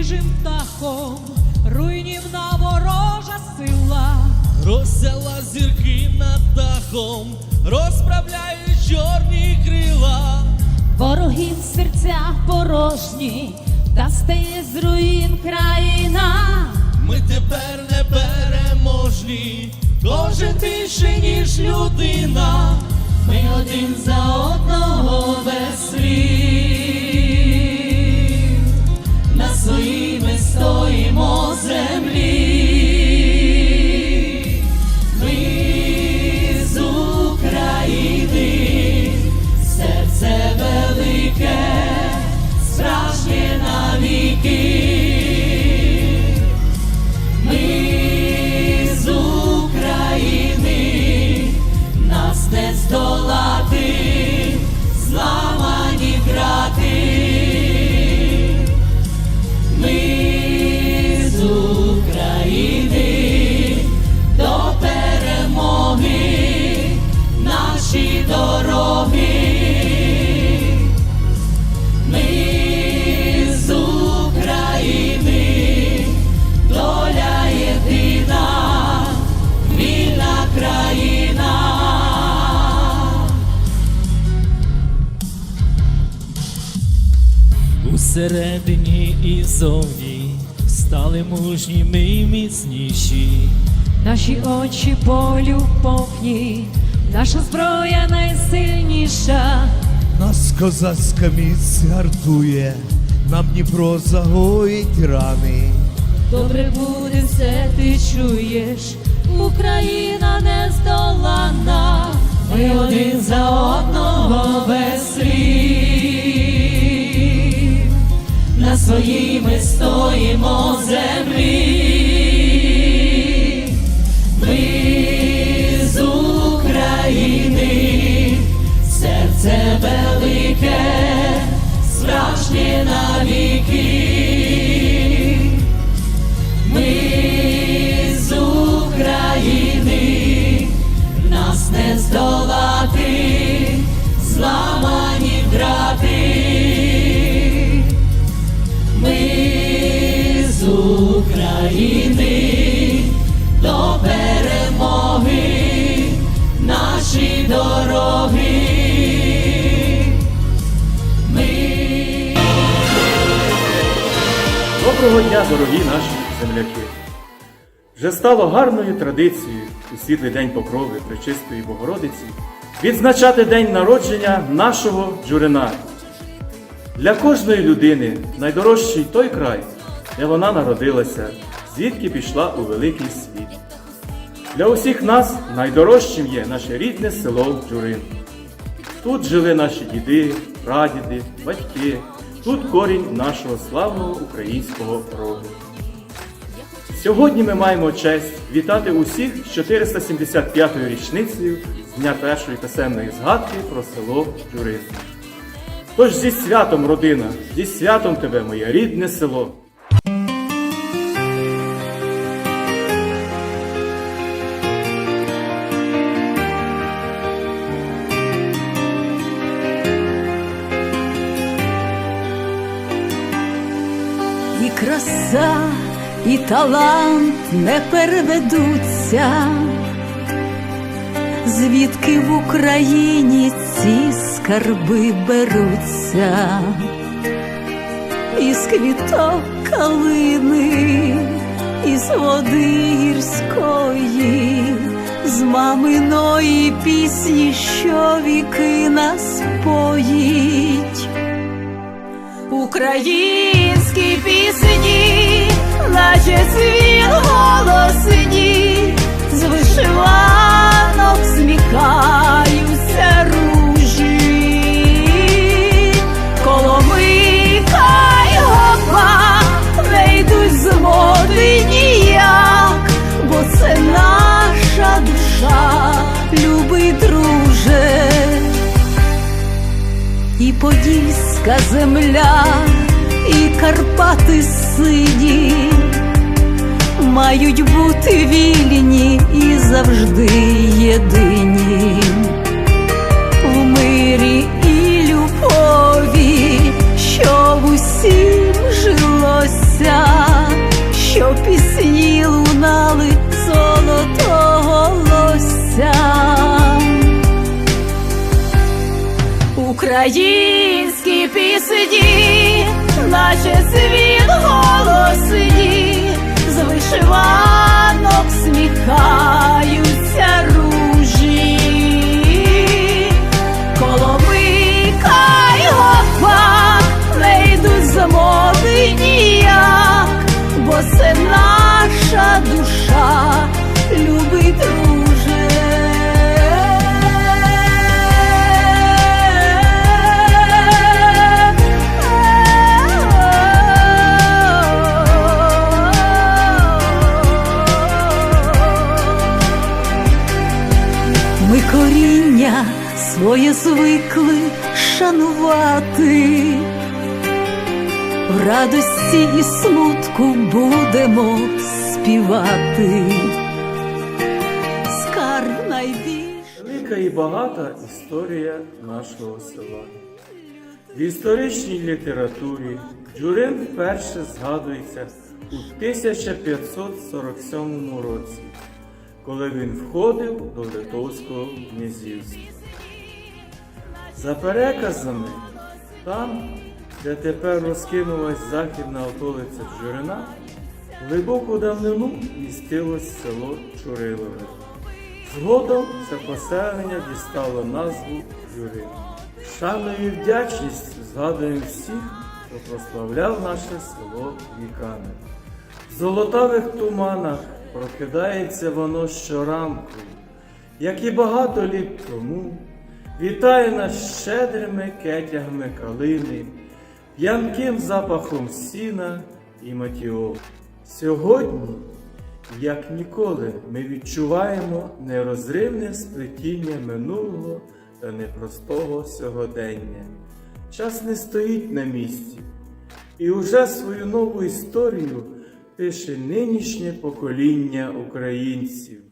свіжим птахом, руйнівна ворожа сила. Розсяла зірки над дахом, розправляють чорні крила. Ворогів в серцях порожні, та стає з руїн країна. Ми тепер не переможні, кожен більше, ніж людина. Ми один за одного весь Усередині і зовні стали мужніми й міцніші. Наші очі болю повні, наша зброя найсильніша. Нас козацька міць гартує, нам Дніпро загоїть рани. Добре буде все, ти чуєш, Україна не здолана, ми один за своїй ми стоїмо землі. Ми з України, серце велике, справжнє навіки. України до перемоги, наші дороги. Ми Доброго дня, дорогі наші земляки! Вже стало гарною традицією у світлий день покрови Пречистої Богородиці відзначати день народження нашого Джурина. Для кожної людини найдорожчий той край, де вона народилася, звідки пішла у великий світ. Для усіх нас найдорожчим є наше рідне село Джурин. Тут жили наші діди, прадіди, батьки. Тут корінь нашого славного українського роду. Сьогодні ми маємо честь вітати усіх з 475-ю річницею з дня першої писемної згадки про село Джурин. Тож зі святом, родина, зі святом тебе, моє рідне село! І талант не переведуться, звідки в Україні ці скарби беруться, із квіток калини, із води гірської, з маминої пісні, що віки нас поїть. Українські пісні, Подільська земля, і Карпати сині. Мають бути вільні і завжди єдині сиді, наче світ голосні, з вишиванок сміхаються звикли шанувати, в радості і смутку будемо співати. Скарб найбільший. Велика і багата історія нашого села. В історичній літературі Джурин вперше згадується у 1547 році, коли він входив до Литовського князівства. За переказами, там, де тепер розкинулась західна околиця Джурина, глибоку давнину містилось село Чурилове. Згодом це поселення дістало назву Юрин. Шаною і вдячністю згадуємо всіх, хто прославляв наше село віками. В золотавих туманах прокидається воно щоранку, як і багато літ тому, вітає нас щедрими кетягами калини, п'янким запахом сіна і матіол. Сьогодні як ніколи ми відчуваємо нерозривне сплетіння минулого та непростого сьогодення. Час не стоїть на місці, і уже свою нову історію пише нинішнє покоління українців.